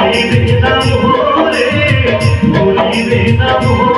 ভুলিবে না ভুলে ভুলিবে না ভুলে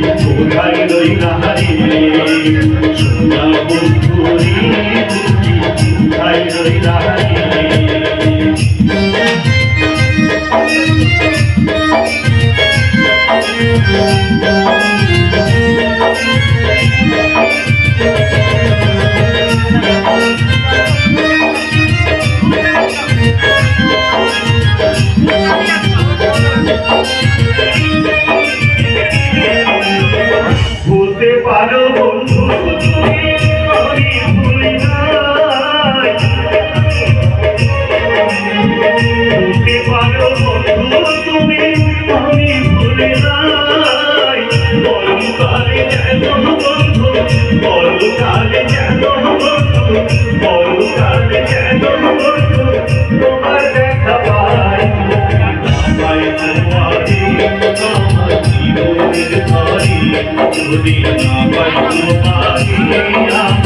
Yeah. తుది నా